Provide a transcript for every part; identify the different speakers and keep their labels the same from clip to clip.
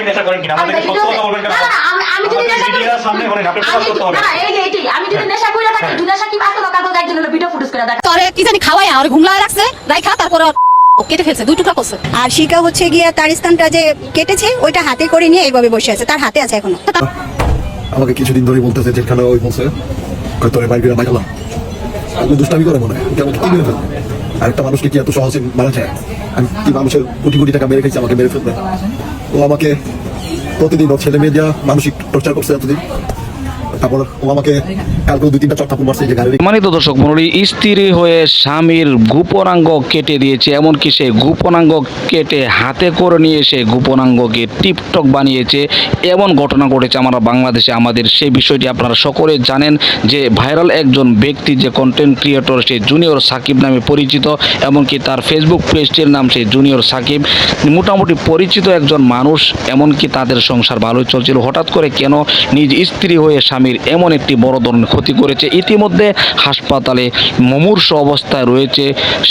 Speaker 1: আপনি নেশা করেন কিনা? আমাদেরকে সত্য কথা বলবেন কেন?
Speaker 2: না, না, আমি- আমি যদি নেশা করি-
Speaker 1: সামনে বলেন আপনি প্রকাশ করতে হবে।
Speaker 2: না, না, এই যে আমি যদি নেশা করে থাকি,
Speaker 1: হ্যাঁ।
Speaker 2: সাকিব আসতো কালকে একজন হলো ভিডিও ফুটেজ করে দেখা।
Speaker 3: তোরে কি জানি খাওয়াই আর ঘুমলায় রাখছে রাইখা তারপরে কেটে ফেলছে দুই টুকরা করছে।
Speaker 4: আর শিকা হচ্ছে গিয়ে তার স্থানটা যে কেটেছে ওইটা হাতে করে নিয়ে এইভাবে বসে আছে তার হাতে আছে এখনও।
Speaker 5: আমাকে কিছুদিন ধরে বলতেছে যেখানে ওই বলছে কয় তোরে বাইরে মাইকালাম আমি দুষ্টামি করে মনে হয় কেমন কি মেরে ফেলবে? আরেকটা মানুষকে কি এত সহজে মারা যায়? আমি কি মানুষের কোটি কোটি টাকা মেরে খেয়েছি আমাকে মেরে ফেলবে? ও আমাকে প্রতিদিন ও ছেলে মেয়ে দিয়া মানসিক টর্চার করছে এতদিন। তারপর
Speaker 6: দর্শক মন্ডলী স্ত্রী হয়ে স্বামীর গোপনাঙ্গ কেটে দিয়েছে, এমনকি সে গোপনাঙ্গ কেটে হাতে করে নিয়ে এসে গোপনাঙ্গকে টিপটক বানিয়েছে। এমন ঘটনা ঘটেছে আমরা বাংলাদেশে, আমাদের সেই বিষয়টি আপনারা সকলে জানেন যে ভাইরাল একজন ব্যক্তি যে কন্টেন্ট ক্রিয়েটর সে জুনিয়র সাকিব নামে পরিচিত, এমনকি তার ফেসবুক পেজটির নাম সে জুনিয়র সাকিব। মোটামুটি পরিচিত একজন মানুষ, এমনকি তাদের সংসার ভালোই চলছিল। হঠাৎ করে কেন নিজ স্ত্রী হয়ে স্বামীর এমন একটি বড় ধরনের ক্ষতি করেছে। ইতিমধ্যে হাসপাতালে মুমূর্ষ অবস্থায় রয়েছে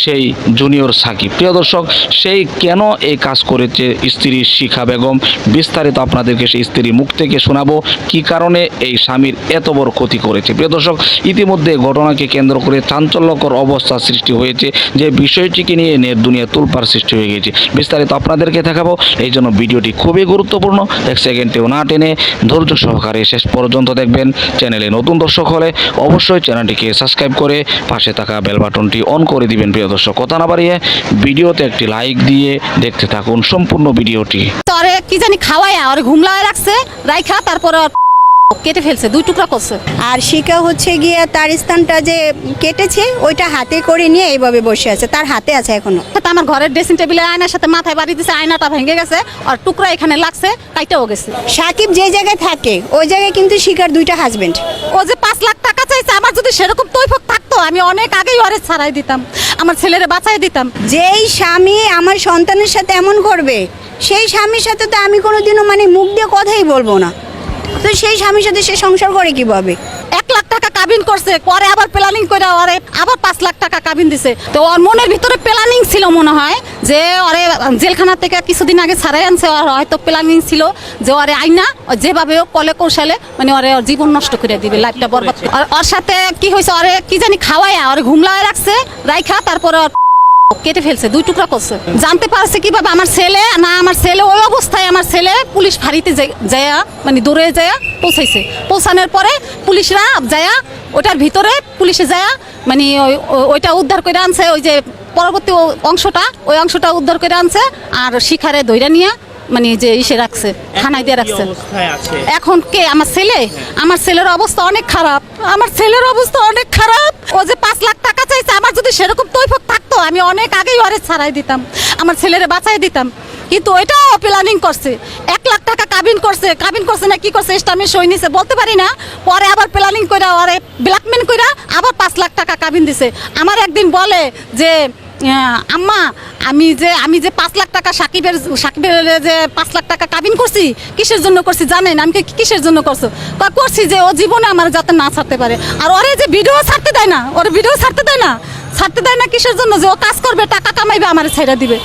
Speaker 6: সেই জুনিয়র সাকিব। প্রিয় দর্শক সেই কেন এই কাজ করেছে স্ত্রী শিখা বেগম? বিস্তারিত আপনাদেরকে সেই স্ত্রীর মুখ থেকে শোনাবো। কি কারণে এই স্বামীর এত বড় ক্ষতি করেছে? প্রিয় দর্শক, ইতিমধ্যে ঘটনাকে কেন্দ্র করে চাঞ্চল্যকর অবস্থা সৃষ্টি হয়েছে, যে বিষয়টিকে নিয়ে নেট দুনিয়া তুলপার সৃষ্টি হয়ে গেছে। বিস্তারিত আপনাদেরকে দেখাবো। এই জন্য ভিডিওটি খুবই গুরুত্বপূর্ণ। এক সেকেন্ডেও না টেনে ধৈর্য সহকারে শেষ পর্যন্ত দেখবেন। চ্যানেলে। নতুন দর্শক হলে অবশ্যই চ্যানেলটিকে সাবস্ক্রাইব করে পাশে থাকা বেল বাটনটি অন করে দিবেন, প্রিয় দর্শক। কথা না বাড়িয়ে ভিডিওতে একটি লাইক দিয়ে দেখতে থাকুন সম্পূর্ণ ভিডিওটি।
Speaker 3: কি জানি খাওয়ায় আর ঘুমলায় রাখছে, রাইখা, তারপরে কেটে ফেলছে দুই টুকরা করছে।
Speaker 4: আর শিকা হচ্ছে গিয়ে তার স্থানটা যে কেটেছে ওইটা হাতে করে নিয়ে এইভাবে বসে আছে তার হাতে আছে
Speaker 3: এখনও। আমার ঘরের ড্রেসিং টেবিলে আয়নার সাথে মাথায় বাড়ি দিছে আয়নাটা ভেঙে গেছে আর টুকরা এখানে লাগছে কাইটাও গেছে।
Speaker 4: সাকিব যে জায়গায় থাকে ওই জায়গায় কিন্তু শিকার দুইটা হাজবেন্ড
Speaker 3: ও যে পাঁচ লাখ টাকা চাইছে আমার যদি সেরকম তৈফক থাকতো আমি অনেক আগেই ওরে ছাড়াই দিতাম আমার ছেলেরে বাঁচাই দিতাম।
Speaker 4: যেই স্বামী আমার সন্তানের সাথে এমন করবে সেই স্বামীর সাথে তো আমি কোনোদিনও মানে মুখ দিয়ে কথাই বলব না। তো সেই স্বামীর সাথে সে সংসার করে কীভাবে?
Speaker 3: এক লাখ টাকা কাবিন করছে পরে আবার প্ল্যানিং করে ওরে আবার পাঁচ লাখ টাকা কাবিন দিছে। তো ওর মনের ভিতরে প্ল্যানিং ছিল মনে হয় যে ওরে জেলখানা থেকে কিছুদিন আগে ছাড়াই আনছে ওর হয়তো প্ল্যানিং ছিল যে ওরে আইনা যেভাবে হোক কলে কৌশলে মানে ওরে ওর জীবন নষ্ট করে দিবে লাইফটা বরবাদ আর ওর সাথে কি হয়েছে ওরে কি জানি খাওয়াই ওরে ঘুমলায় রাখছে রাইখা তারপরে কেটে ফেলছে, দুই টুকরা করছে। জানতে পারছে কীভাবে আমার ছেলে, না আমার ছেলে, ওই অবস্থায় আমার ছেলে পুলিশ ফাঁড়িতে যায়া মানে দৌড়ে যায়া পৌঁছাইছে। পৌঁছানোর পরে পুলিশরা যায়া, ওটার ভিতরে পুলিশে যায়া মানে ওই- ওই- ওইটা উদ্ধার করে আনছে, ওই যে পরবর্তী অংশটা, ওই অংশটা উদ্ধার করে আনছে, আর শিখারে দইরা নিয়ে মানে যে ইসে রাখছে থানায় দিয়ে রাখছে। এখন কে? আমার ছেলে? আমার ছেলের অবস্থা অনেক খারাপ। আমার ছেলের অবস্থা অনেক খারাপ। ও যে পাঁচ লাখ টাকা চাইছে আমার যদি সেরকম তৈফক থাকতো আমি অনেক আগেই ওরে ছাড়াই দিতাম। আমার ছেলেরে বাঁচাই দিতাম। কিন্তু ওইটাও প্ল্যানিং করছে। এক লাখ টাকা কাবিন করছে। কাবিন করছে না কি করছে? এটা আমি সই নিছে। বলতে পারি না পরে আবার প্ল্যানিং করে ওরে ব্ল্যাকমেন করে আবার পাঁচ লাখ টাকা কাবিন দিছে। আমার একদিন বলে যে আম্মা, আমি যে আমি যে পাঁচ লাখ টাকা সাকিবের সাকিবের যে পাঁচ লাখ টাকা কাবিন করছি, কিসের জন্য করছি জানেন? আমি কিসের জন্য করছ? করছি যে ও জীবনে আমার যাতে না ছাড়তে পারে। আর ওরে যে ভিডিও ছাড়তে দেয় না, ওর ভিডিও ছাড়তে দেয় না, ছাড়তে দেয় না কিসের জন্য যে ও কাজ করবে, টাকা কামাইবে, আমার ছেড়ে দিবে।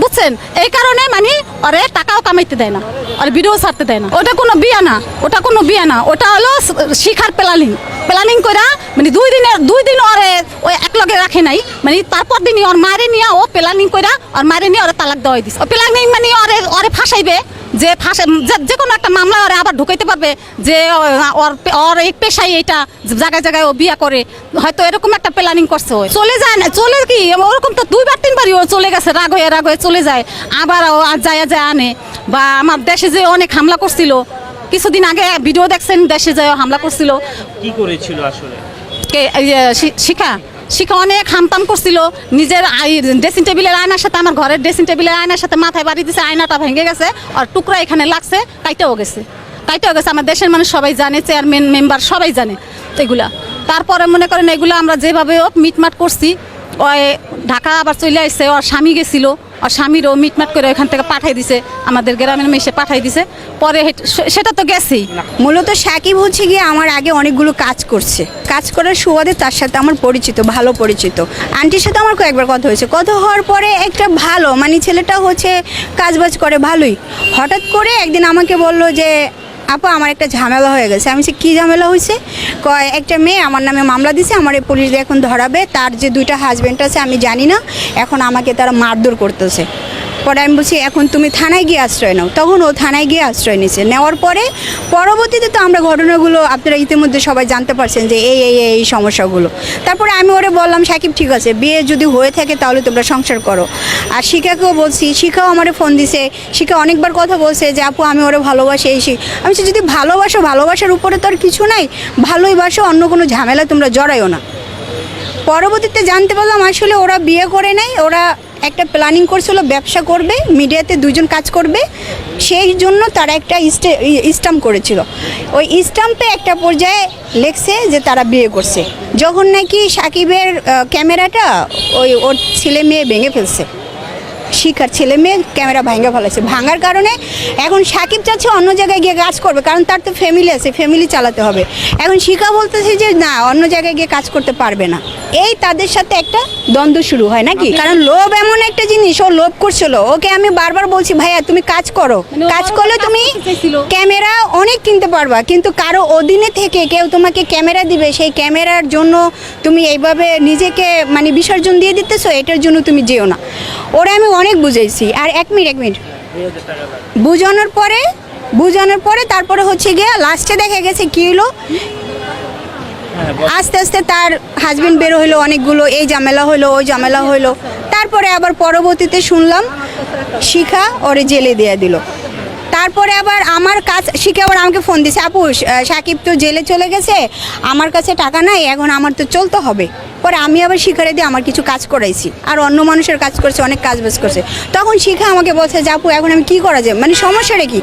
Speaker 3: বুঝছেন? এই কারণে মানে ওরে টাকাও কামাইতে দেয় না, আর ভিডিও ছাড়তে দেয় না। ওটা কোনো বিয়া না, ওটা কোনো বিয়া না, ওটা হলো শিখার প্ল্যানিং প্ল্যানিং কইরা মানে দুই দিনের দুই দিন ওরে ওই এক লগে রাখে নাই। মানে তারপর দিনই ওর মারে নিয়ে ও প্ল্যানিং কইরা ওর মারে নিয়ে ওরে তালাক দেওয়াই দিছে। প্ল্যানিং মানে ওরে ওরে ফাঁসাইবে যে ফাঁসে, যে- কোনো একটা মামলা ওরে আবার ঢুকাইতে পারবে যে ওর ওর এই পেশাই এটা জায়গায় জায়গায় ও বিয়া করে। হয়তো এরকম একটা প্ল্যানিং করছে ও। চলে যায় না, চলে কি, ওরকম তো দুইবার, তিনবারই ও চলে গেছে, রাগ হয়ে রাগ হয়ে চলে যায়। আবার ও আর যায় যায় আনে। বা আমার দেশে যে অনেক হামলা করছিল কিছুদিন আগে ভিডিও দেখছেন দেশে যায় হামলা করছিল।
Speaker 7: কি করেছিল আসলে?
Speaker 3: কে এই শিখা? শিখা অনেক হামতাম করছিল। নিজের ড্রেসিং টেবিলের আয়নার সাথে আমার ঘরের ড্রেসিং টেবিলের আয়নার সাথে মাথায় বাড়ি দিছে আয়নাটা ভেঙে গেছে আর টুকরা এখানে লাগছে কাইটাও গেছে। কাইটাও গেছে আমার দেশের মানুষ সবাই জানে চেয়ারম্যান মেম্বার সবাই জানে এগুলা। তারপরে মনে করেন এগুলো আমরা যেভাবে মিটমাট করছি ওই ঢাকা আবার চলে আসছে ওর স্বামী গেছিল আর স্বামীরও মিটমাট করে ওখান থেকে পাঠাই দিছে আমাদের গ্রামের মেশে পাঠাই দিছে। পরে হেট- সেটা তো গেছেই।
Speaker 4: মূলত সাকিব হচ্ছে গিয়ে আমার আগে অনেকগুলো কাজ করছে। কাজ করার সুবাদে তার সাথে আমার পরিচিত ভালো পরিচিত। আন্টির সাথে আমার কয়েকবার কথা হয়েছে। কথা হওয়ার পরে একটা ভালো মানে ছেলেটা হচ্ছে কাজবাজ করে ভালোই। হঠাৎ করে একদিন আমাকে বলল যে আপা, আমার একটা ঝামেলা হয়ে গেছে। আমি কী ঝামেলা হয়েছে কয়, একটা মেয়ে আমার নামে মামলা দিছে, আমার পুলিশ এখন ধরাবে, তার যে দুইটা হাজব্যান্ড আছে আমি জানি না, এখন আমাকে তারা মারধর করতেছে। পরে আমি বলছি, এখন তুমি থানায় গিয়ে আশ্রয় নাও। তখন ও থানায় গিয়ে আশ্রয় নিছে নেওয়ার পরে পরবর্তীতে তো আমরা ঘটনাগুলো আপনারা ইতিমধ্যে সবাই জানতে পারছেন যে এই এই এই সমস্যাগুলো। তারপরে আমি ওরে বললাম, সাকিব, ঠিক আছে, বিয়ে যদি হয়ে থাকে তাহলে তোমরা সংসার করো। আর শিখাকেও বলছি, শিখাও আমারে ফোন দিছে। শিখা অনেকবার কথা বলছে যে, আপু, আমি ওরে ভালোবাসি, এই আমি যদি ভালোবাসো, ভালোবাসার উপরে তো আর কিছু নাই। ভালোই বাসো, অন্য কোনো ঝামেলা তোমরা জড়াইও না। পরবর্তীতে জানতে পারলাম, আসলে ওরা বিয়ে করে নাই, ওরা একটা প্ল্যানিং করছিল, ব্যবসা করবে মিডিয়াতে দুজন কাজ করবে, সেই জন্য তারা একটা স্টাম্প করেছিল। ওই স্টাম্পে একটা পর্যায়ে লেখছে যে তারা বিয়ে করছে। যখন নাকি সাকিবের ক্যামেরাটা ওই ওর ছেলে মেয়ে ভেঙে ফেলছে। শিখার ছেলে মেয়ে ক্যামেরা ভাঙা ফেলেছে ভাঙার কারণে এখন সাকিব চাচ্ছে অন্য জায়গায় গিয়ে কাজ করবে কারণ তার তো ফ্যামিলি আছে ফ্যামিলি চালাতে হবে। এখন শিখা বলতেছে যে না অন্য জায়গায় গিয়ে কাজ করতে পারবে না। এই তাদের সাথে একটা দ্বন্দ্ব শুরু হয় নাকি? কারণ লোভ এমন একটা জিনিস ও লোভ করছিল। ওকে আমি বারবার বলছি ভাইয়া তুমি কাজ করো।
Speaker 3: মানে
Speaker 4: কাজ করলে তুমি ক্যামেরা অনেক কিনতে পারবা কিন্তু কারও অধীনে থেকে কেউ তোমাকে ক্যামেরা দিবে সেই ক্যামেরার জন্য তুমি এইভাবে নিজেকে মানে বিসর্জন দিয়ে দিতেছো এটার জন্য তুমি যেও না। ওরা আমি অনেক বুঝাইছি। আর এক মিনিট এক মিনিট। বুঝানোর পরে বুঝানোর পরে তারপরে হচ্ছে গিয়ে লাস্টে দেখা গেছে কি হলো আস্তে আস্তে তার হাজবেন্ড বের হইল অনেকগুলো, এই ঝামেলা হইল, ওই ঝামেলা হইল। তারপরে আবার পরবর্তীতে শুনলাম, শিখা ওরে জেলে দিয়ে দিল। তারপরে আবার আমার কাজ শিখে আবার আমাকে ফোন দিছে, আপু সাকিব তো জেলে চলে গেছে, আমার কাছে টাকা নাই, এখন আমার তো চলতে হবে। পরে আমি আবার শিখারে দিয়ে আমার কিছু কাজ করাইছি। আর অন্য মানুষের কাজ করছে অনেক কাজ বাজ করছে। তখন শিখা আমাকে বলছে যে আপু এখন আমি কি করা যায়? মানে সমস্যাটা কি?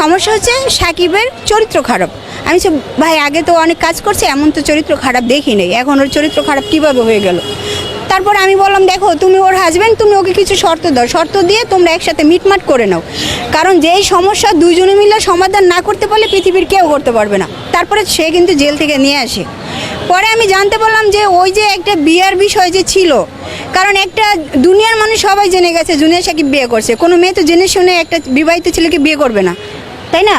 Speaker 4: সমস্যা হচ্ছে সাকিবের চরিত্র খারাপ। আমি ভাই আগে তো অনেক কাজ করছে এমন তো চরিত্র খারাপ দেখি নেই। এখন ওর চরিত্র খারাপ কীভাবে হয়ে গেল? তারপর আমি বললাম, দেখো, তুমি ওর হাজব্যান্ড তুমি ওকে কিছু শর্ত দাও। শর্ত দিয়ে তোমরা একসাথে মিটমাট করে নাও। কারণ যেই সমস্যা দুজনে মিলে সমাধান না করতে পারলে পৃথিবীর কেউ করতে পারবে না। তারপরে সে কিন্তু জেল থেকে নিয়ে আসে। পরে আমি জানতে পারলাম যে ওই যে একটা বিয়ের বিষয় যে ছিল, কারণ একটা দুনিয়ার মানুষ সবাই জেনে গেছে জুনিয়ার সাকিব বিয়ে করছে। কোনো মেয়ে তো জেনে শুনে একটা বিবাহিত ছেলেকে বিয়ে করবে না, তাই না?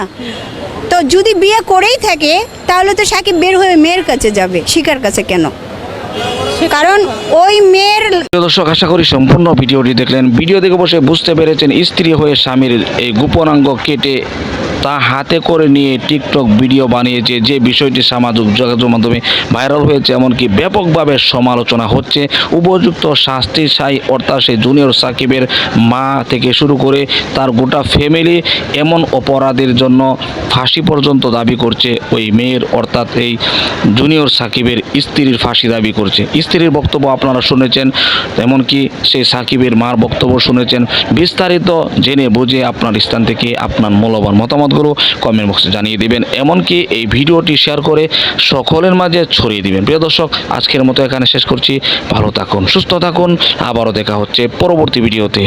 Speaker 4: তো যদি বিয়ে করেই থাকে, তাহলে তো সাকিব বের হয়ে মেয়ের কাছে যাবে, শিকার কাছে কেন? কারণ ওই মেয়ের
Speaker 6: দর্শক, আশা করি সম্পূর্ণ ভিডিওটি দেখলেন। ভিডিও দেখে বসে বুঝতে পেরেছেন স্ত্রী হয়ে স্বামীর এই গোপনাঙ্গ কেটে তা হাতে করে নিয়ে টিকটক ভিডিও বানিয়েছে, যে বিষয়টি সামাজিক যোগাযোগ মাধ্যমে ভাইরাল হয়েছে, এমনকি ব্যাপকভাবে সমালোচনা হচ্ছে। উপযুক্ত শাস্তি সাই অর্থাৎ সেই জুনিয়র সাকিবের মা থেকে শুরু করে তার গোটা ফ্যামিলি এমন অপরাধের জন্য ফাঁসি পর্যন্ত দাবি করছে ওই মেয়ের, অর্থাৎ এই জুনিয়র সাকিবের স্ত্রীর ফাঁসি দাবি করছে। স্ত্রীর বক্তব্য আপনারা শুনেছেন, এমনকি সেই সাকিবের মার বক্তব্য শুনেছেন। বিস্তারিত জেনে বুঝে আপনার স্থান থেকে আপনার মূল্যবান মতামতগুলো কমেন্ট বক্সে জানিয়ে দিবেন। এমনকি এই ভিডিওটি শেয়ার করে সকলের মাঝে ছড়িয়ে দিবেন। প্রিয় দর্শক, আজকের মতো এখানে শেষ করছি। ভালো থাকুন, সুস্থ থাকুন। আবারও দেখা হচ্ছে পরবর্তী ভিডিওতে।